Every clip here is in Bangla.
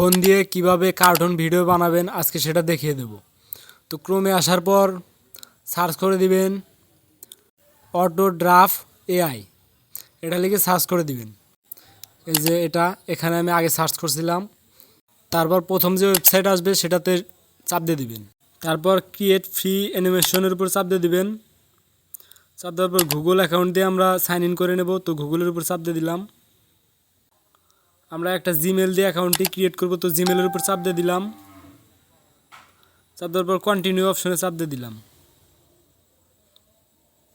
ফোন দিয়ে কীভাবে কার্টুন ভিডিও বানাবেন, আজকে সেটা দেখিয়ে দেব। তো ক্রোমে আসার পর সার্চ করে দিবেন অটো ড্রাফ এআই। এটা লিখে সার্চ করে দিবেন। এই যে এটা, এখানে আমি আগে সার্চ করছিলাম। তারপর প্রথম যে ওয়েবসাইট আসবে সেটাতে চাপ দিয়ে দিবেন। তারপর ক্রিয়েট ফ্রি অ্যানিমেশনের উপর চাপ দিয়ে দিবেন। চাপ দেওয়ার পর গুগল অ্যাকাউন্ট দিয়ে আমরা সাইন ইন করে নেব। তো গুগলের উপর চাপ দিয়ে দিলাম। আমরা একটা জিমেল দিয়ে অ্যাকাউন্টটি ক্রিয়েট করব। তো জিমেলের উপর চাপ দিয়ে দিলাম। চাপ দেওয়ার পর কন্টিনিউ অপশনে চাপ দিয়ে দিলাম।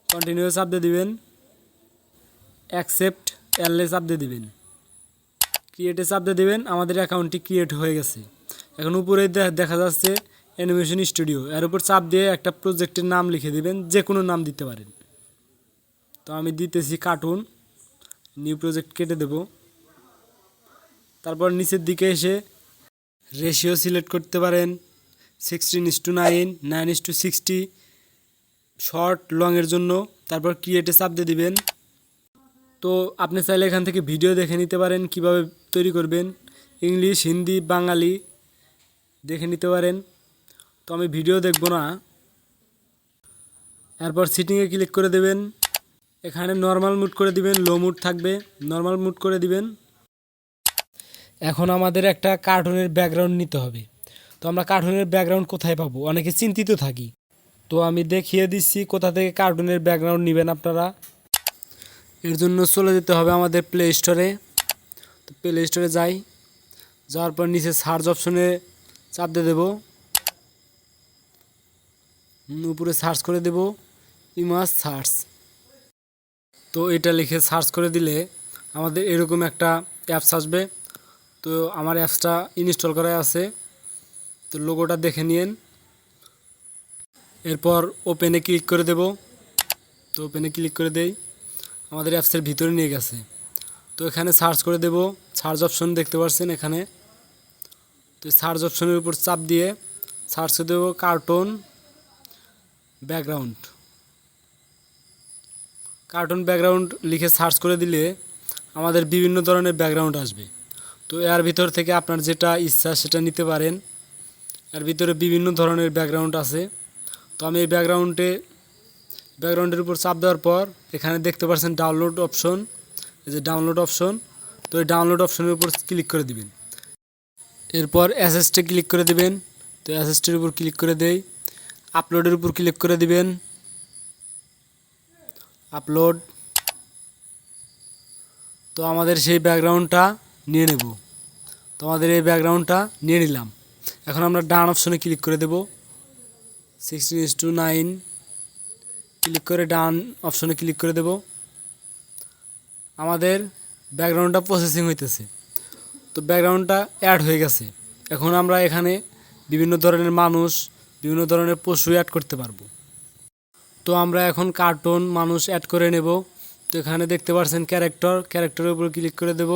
কন্টিনিউ চাপ দিয়ে দিবেন। অ্যাকসেপ্ট এলে চাপ দিয়ে দিবেন। ক্রিয়েটে চাপ দিয়ে দিবেন। আমাদের অ্যাকাউন্টটি ক্রিয়েট হয়ে গেছে। এখন উপরে দেখা যাচ্ছে অ্যানিমেশন স্টুডিও এর উপর চাপ দিয়ে একটা প্রজেক্টের নাম লিখে দিবেন। যে কোনো নাম দিতে পারেন। তো আমি দিতেছি কার্টুন নিউ প্রজেক্ট কেটে দেব। তারপর নিচের দিকে এসে রেশিও সিলেক্ট করতে পারেন sixteen is to nine nine is to sixty short লংয়ের জন্য। তারপর ক্রিয়েটে চাপ দিয়ে দিবেন। তো আপনি চাইলে এখান থেকে ভিডিও দেখে নিতে পারেন, কীভাবে তৈরি করবেন। ইংলিশ, হিন্দি, বাঙালি দেখে নিতে পারেন। তো আমি ভিডিও দেখব না। এরপর সিটিংয়ে ক্লিক করে দেবেন। এখানে নর্মাল মুড করে দিবেন লো মুড থাকবে। নর্মাল মুড করে দিবেন। এখন আমাদের একটা কার্টুনের ব্যাকগ্রাউন্ড নিতে হবে। তো আমরা কার্টুনের ব্যাকগ্রাউন্ড কোথায় পাবো? অনেকে চিন্তিত থাকি। তো আমি দেখিয়ে দিচ্ছি কোথা থেকে কার্টুনের ব্যাকগ্রাউন্ড নেবেন আপনারা। এর জন্য চলে যেতে হবে আমাদের প্লে স্টোরে তো প্লে স্টোরে যাই। যাওয়ার পর নিচে সার্চ অপশনে চাপ দিয়ে দেবো। উপরে সার্চ করে দেব। ইমাজ সার্চ তো এটা লিখে সার্চ করে দিলে আমাদের এরকম একটা অ্যাপস আসবে। তো আমার অ্যাপসটা ইনস্টল করা আছে। তো লোগোটা দেখে নিন এরপর ওপেনে ক্লিক করে দেব। তো ওপেনে ক্লিক করে দেই। আমাদের অ্যাপসের ভিতরে নিয়ে গেছে। তো এখানে সার্চ করে দেব। সার্চ অপশন দেখতে পাচ্ছেন এখানে। তো সার্চ অপশনের উপর চাপ দিয়ে সার্চ করে দেবো কার্টুন ব্যাকগ্রাউন্ড কার্টুন ব্যাকগ্রাউন্ড লিখে সার্চ করে দিলে আমাদের বিভিন্ন ধরনের ব্যাকগ্রাউন্ড আসবে। তো এর ভিতর থেকে আপনার যেটা ইচ্ছা সেটা নিতে পারেন। এর ভিতরে বিভিন্ন ধরনের ব্যাকগ্রাউন্ড আছে। তো আমি এই ব্যাকগ্রাউন্ডে ব্যাকগ্রাউন্ডের উপর চাপ দেওয়ার পর এখানে দেখতে পাচ্ছেন ডাউনলোড অপশন এই যে ডাউনলোড অপশন তো এই ডাউনলোড অপশনের উপর ক্লিক করে দিবেন। এরপর অ্যাসেসটে ক্লিক করে দিবেন। তো অ্যাসেসটির উপর ক্লিক করে দেই। আপলোডের উপর ক্লিক করে দিবেন। আপলোড তো আমাদের সেই ব্যাকগ্রাউন্ডটা নিয়ে নেব। তো আমাদের এই ব্যাকগ্রাউন্ডটা নিয়ে নিলাম। এখন আমরা ডান অপশনে ক্লিক করে দেব। Sixteen is to nine click করে ডান অপশনে ক্লিক করে দেব। আমাদের ব্যাকগ্রাউন্ডটা প্রসেসিং হইতেছে। তো ব্যাকগ্রাউন্ডটা অ্যাড হয়ে গেছে। এখন আমরা এখানে বিভিন্ন ধরনের মানুষ, বিভিন্ন ধরনের পশু অ্যাড করতে পারব। তো আমরা এখন কার্টুন মানুষ অ্যাড করে নেব। তো এখানে দেখতে পাচ্ছেন ক্যারেক্টর ক্যারেক্টরের উপর ক্লিক করে দেব।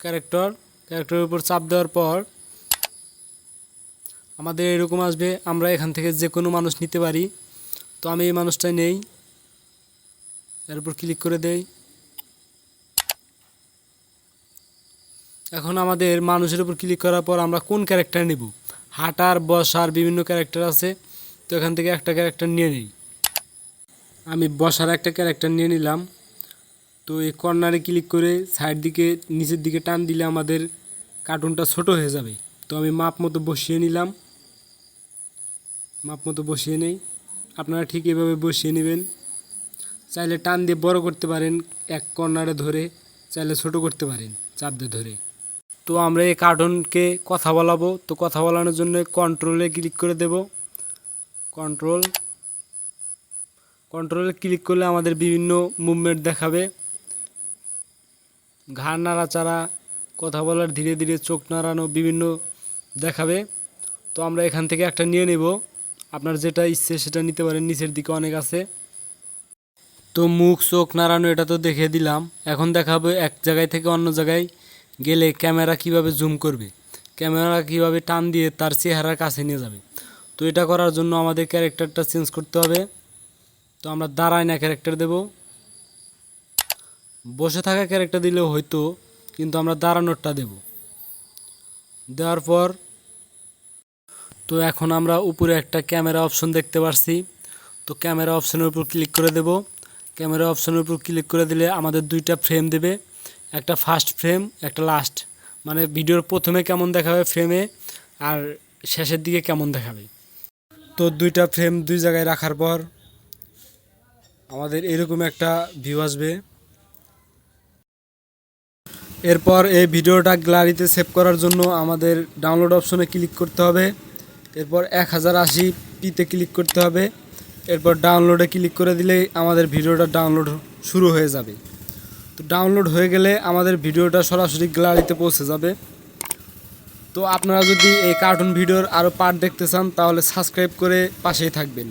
ক্যারেক্টর ক্যারেক্টরের উপর চাপ দেওয়ার পর আমাদের এরকম আসবে, আমরা এখান থেকে যে কোনো মানুষ নিতে পারি। তো আমি এই মানুষটাই নেই। এর উপর ক্লিক করে দেই। এখন আমাদের মানুষের উপর ক্লিক করার পর আমরা কোন ক্যারেক্টার নেব? হাঁটার, বসার বিভিন্ন ক্যারেক্টার আছে। তো এখান থেকে একটা ক্যারেক্টার নিয়ে নিই। আমি বসার একটা ক্যারেক্টার নিয়ে নিলাম। তো এই কর্নারে ক্লিক করে সাইড দিকে, নিচের দিকে টান দিলে আমাদের কার্টুনটা ছোট হয়ে যাবে। তো আমি মাপ মতো বসিয়ে নিলাম। মাপ মতো বসিয়ে নেই। আপনারা ঠিক এভাবে বসিয়ে নেবেন। চাইলে টান দিয়ে বড় করতে পারেন এক কর্নারে ধরে, চাইলে ছোট করতে পারেন চাপ দিয়ে ধরে। তো আমরা এই কার্টুনকে কথা বলাবো। তো কথা বলানোর জন্য কন্ট্রোলে ক্লিক করে দেব। কন্ট্রোল কন্ট্রোলে ক্লিক করলে আমাদের বিভিন্ন মুভমেন্ট দেখাবে। ঘাড় নাড়াচাড়া, কথা বলার ধীরে ধীরে চোখ নাড়ানো বিভিন্ন দেখাবে। তো আমরা এখান থেকে একটা নিয়ে নেব। আপনার যেটা ইচ্ছে সেটা নিতে পারেন, নিচের দিকে অনেক আছে। তো মুখ, চোখ নাড়ানো, এটা তো দেখে দিলাম। এখন দেখাবো এক জায়গায় থেকে অন্য জায়গায় গেলে ক্যামেরা কীভাবে জুম করবে। ক্যামেরা কীভাবে টান দিয়ে তার চেহারার কাছে নিয়ে যাবে। তো এটা করার জন্য আমাদের ক্যারেক্টারটা চেঞ্জ করতে হবে। তো আমরা দাঁড়ায় না ক্যারেক্টার দেব। বসে থাকা ক্যারেক্টার দিলেও হয়তো, কিন্তু আমরা দাঁড়ানোরটা দেব। দেওয়ার পর, তো এখন আমরা উপরে একটা ক্যামেরা অপশন দেখতে পাচ্ছি তো ক্যামেরা অপশনের উপর ক্লিক করে দেব। ক্যামেরা অপশনের উপর ক্লিক করে দিলে আমাদের দুইটা ফ্রেম দেবে। একটা ফার্স্ট ফ্রেম একটা লাস্ট মানে ভিডিওর প্রথমে কেমন দেখাবে ফ্রেমে আর শেষের দিকে কেমন দেখাবে। তো দুইটা ফ্রেম দুই জায়গায় রাখার পর, আমাদের এরকম একটা ভিউ আসবে। এরপর এই ভিডিওটা গ্যালারিতে সেভ করার জন্য আমাদের ডাউনলোড অপশনে ক্লিক করতে হবে। এরপর এক হাজার আশি পিতে ক্লিক করতে হবে। এরপর ডাউনলোডে ক্লিক করে দিলেই আমাদের ভিডিওটা ডাউনলোড শুরু হয়ে যাবে। তো ডাউনলোড হয়ে গেলে আমাদের ভিডিওটা সরাসরি গ্যালারিতে পৌঁছে যাবে। তো আপনারা যদি এই কার্টুন ভিডিওর আরও পার্ট দেখতে চান, তাহলে সাবস্ক্রাইব করে পাশেই থাকবেন।